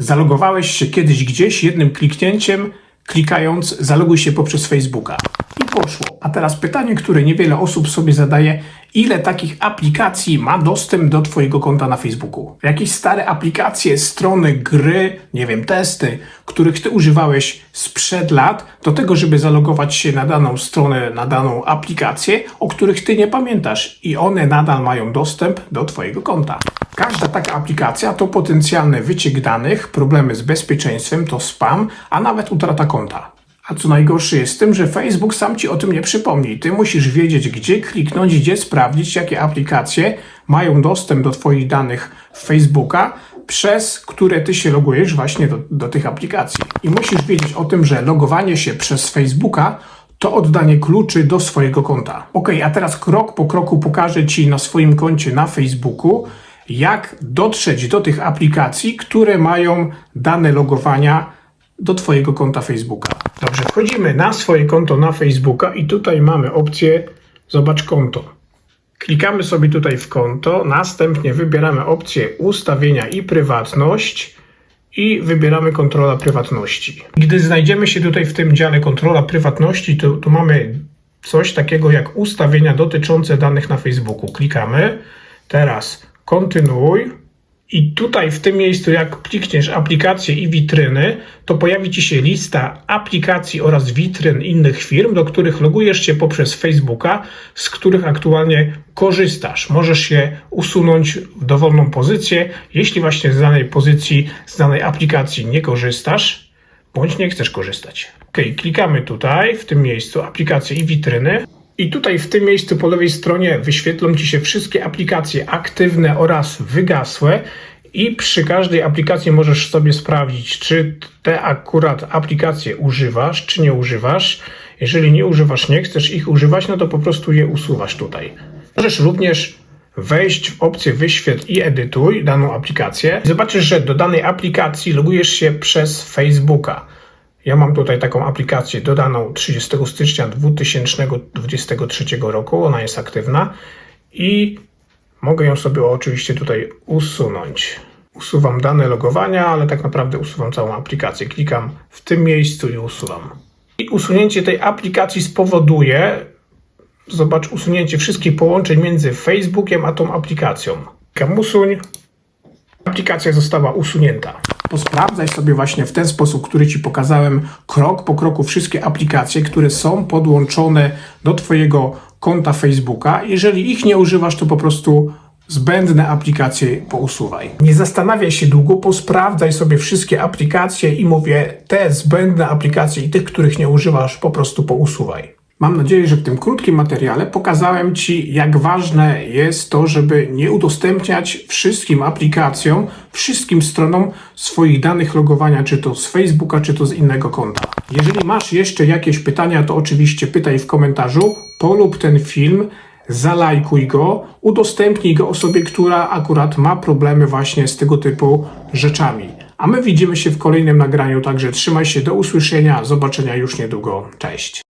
Zalogowałeś się kiedyś gdzieś jednym kliknięciem, klikając zaloguj się poprzez Facebooka. I poszło. A teraz pytanie, które niewiele osób sobie zadaje, ile takich aplikacji ma dostęp do Twojego konta na Facebooku? Jakieś stare aplikacje, strony, gry, nie wiem, testy, których Ty używałeś sprzed lat do tego, żeby zalogować się na daną stronę, na daną aplikację, o których Ty nie pamiętasz i one nadal mają dostęp do Twojego konta. Każda taka aplikacja to potencjalny wyciek danych, problemy z bezpieczeństwem, to spam, a nawet utrata konta. A co najgorsze jest tym, że Facebook sam ci o tym nie przypomni. Ty musisz wiedzieć, gdzie kliknąć, gdzie sprawdzić, jakie aplikacje mają dostęp do Twoich danych w Facebooka, przez które Ty się logujesz właśnie do, do tych aplikacji. I musisz wiedzieć o tym, że logowanie się przez Facebooka to oddanie kluczy do swojego konta. Ok, a teraz krok po kroku pokażę Ci na swoim koncie na Facebooku, jak dotrzeć do tych aplikacji, które mają dane logowania do Twojego konta Facebooka. Dobrze, wchodzimy na swoje konto na Facebooka i tutaj mamy opcję Zobacz konto. Klikamy sobie tutaj w konto, następnie wybieramy opcję Ustawienia i Prywatność i wybieramy Kontrola Prywatności. Gdy znajdziemy się tutaj w tym dziale Kontrola Prywatności, to tu mamy coś takiego jak ustawienia dotyczące danych na Facebooku. Klikamy. Teraz kontynuuj. I tutaj w tym miejscu, jak klikniesz aplikacje i witryny, to pojawi Ci się lista aplikacji oraz witryn innych firm, do których logujesz się poprzez Facebooka, z których aktualnie korzystasz. Możesz się usunąć w dowolną pozycję, jeśli właśnie z danej pozycji, z danej aplikacji nie korzystasz, bądź nie chcesz korzystać. Ok, klikamy tutaj, w tym miejscu aplikacje i witryny. I tutaj w tym miejscu po lewej stronie wyświetlą Ci się wszystkie aplikacje aktywne oraz wygasłe. I przy każdej aplikacji możesz sobie sprawdzić, czy te akurat aplikacje używasz, czy nie używasz. Jeżeli nie używasz, nie chcesz ich używać, no to po prostu je usuwasz tutaj. Możesz również wejść w opcję wyświetl i edytuj daną aplikację. Zobaczysz, że do danej aplikacji logujesz się przez Facebooka. Ja mam tutaj taką aplikację dodaną 30 stycznia 2023 roku, ona jest aktywna i mogę ją sobie oczywiście tutaj usunąć. Usuwam dane logowania, ale tak naprawdę usuwam całą aplikację. Klikam w tym miejscu i usuwam. I usunięcie tej aplikacji spowoduje, zobacz, usunięcie wszystkich połączeń między Facebookiem a tą aplikacją. Klikam usuń, aplikacja została usunięta. Posprawdzaj sobie właśnie w ten sposób, który Ci pokazałem, krok po kroku wszystkie aplikacje, które są podłączone do Twojego konta Facebooka. Jeżeli ich nie używasz, to po prostu zbędne aplikacje pousuwaj. Nie zastanawiaj się długo, posprawdzaj sobie wszystkie aplikacje i mówię, te zbędne aplikacje i tych, których nie używasz, po prostu pousuwaj. Mam nadzieję, że w tym krótkim materiale pokazałem Ci, jak ważne jest to, żeby nie udostępniać wszystkim aplikacjom, wszystkim stronom swoich danych logowania, czy to z Facebooka, czy to z innego konta. Jeżeli masz jeszcze jakieś pytania, to oczywiście pytaj w komentarzu, polub ten film, zalajkuj go, udostępnij go osobie, która akurat ma problemy właśnie z tego typu rzeczami. A my widzimy się w kolejnym nagraniu, także trzymaj się do usłyszenia, zobaczenia już niedługo. Cześć.